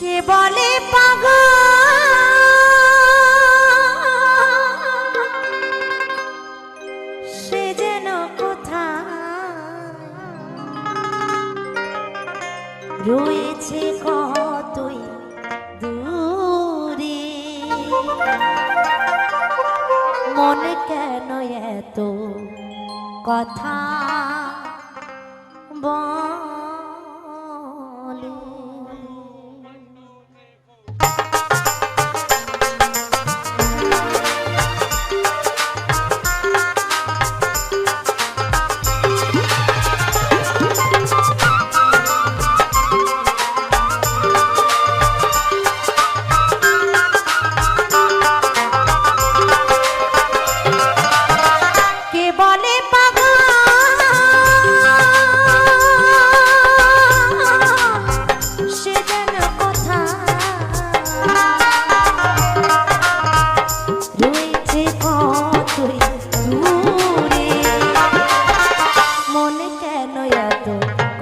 কে বলে সে যেন কোথা রয়েছে কতই দূরে? মনে কেন এত কথা বল?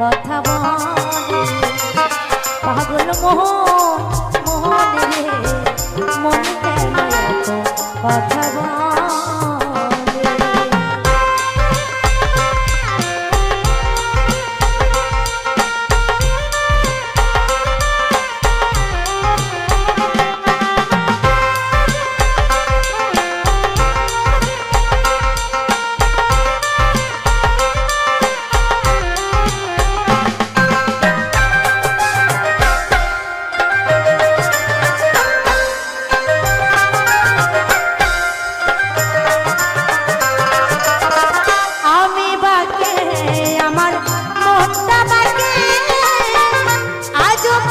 কথা মনে পাগল মোহন মোহন রে মন কেন কথা বলে?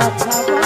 কথা